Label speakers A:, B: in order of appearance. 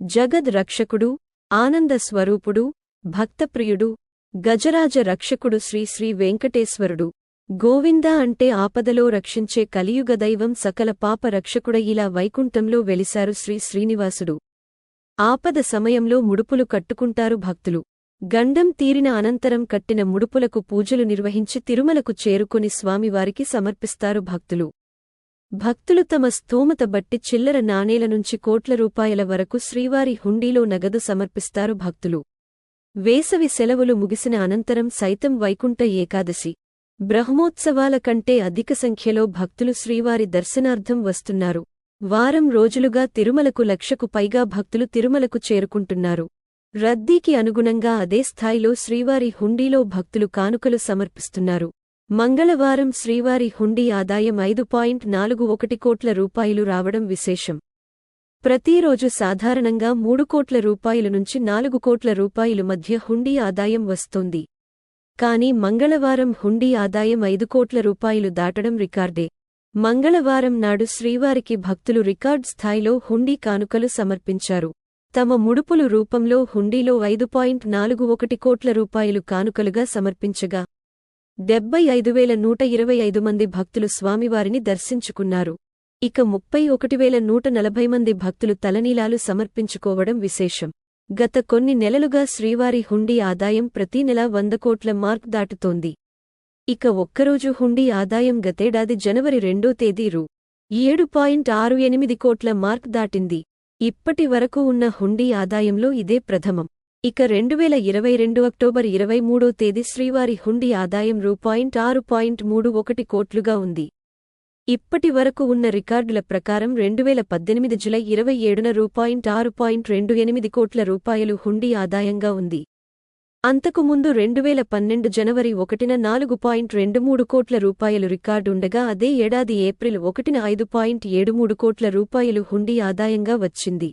A: జగద్ రక్షకుడు ఆనంద స్వరూపుడు భక్తప్రియుడు గజరాజ రక్షకుడు శ్రీ శ్రీ వెంకటేశ్వరుడు. గోవింద అంటే ఆపదలో రక్షించే కలియుగ దైవం సకల పాప రక్షకుడ ఇలా వైకుంఠంలో వెలిశారు శ్రీ శ్రీనివాసుడు. ఆపద సమయంలో ముడుపులు కట్టుకుంటారు భక్తులు. గండం తీరిన అనంతరం కట్టిన ముడుపులకు పూజలు నిర్వహించి తిరుమలకు చేరుకుని స్వామివారికి సమర్పిస్తారు భక్తులు. భక్తులు తమ స్థోమత బట్టి చిల్లర నాణేల నుంచి కోట్ల రూపాయల వరకు శ్రీవారి హుండీలో నగదు సమర్పిస్తారు భక్తులు. వేసవి సెలవులు ముగిసిన అనంతరం సైతం వైకుంఠ ఏకాదశి. బ్రహ్మోత్సవాల కంటే అధిక సంఖ్యలో భక్తులు శ్రీవారి దర్శనార్థం వస్తున్నారు. వారం రోజులుగా తిరుమలకు లక్షకు పైగా భక్తులు తిరుమలకు చేరుకుంటున్నారు. రద్దీకి అనుగుణంగా అదే స్థాయిలో శ్రీవారి హుండీలో భక్తులు కానుకలు సమర్పిస్తున్నారు. మంగళవారం శ్రీవారి హుండీ ఆదాయం ఐదు పాయింట్ నాలుగు ఒకటి కోట్ల రూపాయలు రావడం విశేషం. ప్రతిరోజు సాధారణంగా మూడు కోట్ల రూపాయలు నుంచి నాలుగు కోట్ల రూపాయలు మధ్య హుండీ ఆదాయం వస్తోంది. కాని మంగళవారం హుండీ ఆదాయం ఐదు కోట్ల రూపాయలు దాటడం రికార్డే. మంగళవారం నాడు శ్రీవారికి భక్తులు రికార్డ్ స్థాయిలో హుండీ కానుకలు సమర్పించారు. తమ ముడుపులు రూపంలో హుండీలో ఐదు పాయింట్ నాలుగు ఒకటి కోట్ల రూపాయలు కానుకలుగా సమర్పించగా డెబ్బై ఐదు వేల నూట ఇరవై ఐదు మంది భక్తులు స్వామివారిని దర్శించుకున్నారు. ఇక ముప్పై ఒకటి వేల నూట నలభై మంది భక్తులు తలనీలాలు సమర్పించుకోవడం విశేషం. గత కొన్ని నెలలుగా శ్రీవారి హుండీ ఆదాయం ప్రతి నెల వంద కోట్ల మార్క్ దాటుతోంది. ఇక ఒక్కరోజు హుండీ ఆదాయం గతేడాది జనవరి రెండో తేదీ రూ. ఏడు పాయింట్ ఆరు ఎనిమిది కోట్ల మార్క్ దాటింది. ఇప్పటి వరకు ఉన్న హుండీ ఆదాయంలో ఇదే ప్రథమం. ఇక రెండువేల ఇరవై రెండు అక్టోబర్ ఇరవై మూడో తేదీ శ్రీవారి హుండీ ఆదాయం రూ. పాయింట్ ఆరు పాయింట్ మూడు ఒకటి కోట్లుగా ఉంది. ఇప్పటి వరకు ఉన్న రికార్డుల ప్రకారం రెండువేల పద్దెనిమిది జులై ఇరవై ఏడున రూ. పాయింట్ ఆరు పాయింట్ రెండు ఎనిమిది కోట్ల రూపాయలు హుండీ ఆదాయంగా ఉంది. అంతకుముందు రెండువేల పన్నెండు జనవరి ఒకటిన నాలుగు పాయింట్ రెండు మూడు కోట్ల రూపాయలు రికార్డుండగా అదే ఏడాది ఏప్రిల్ ఒకటిన ఐదు పాయింట్ ఏడు మూడు కోట్ల రూపాయలు హుండీ ఆదాయంగా వచ్చింది.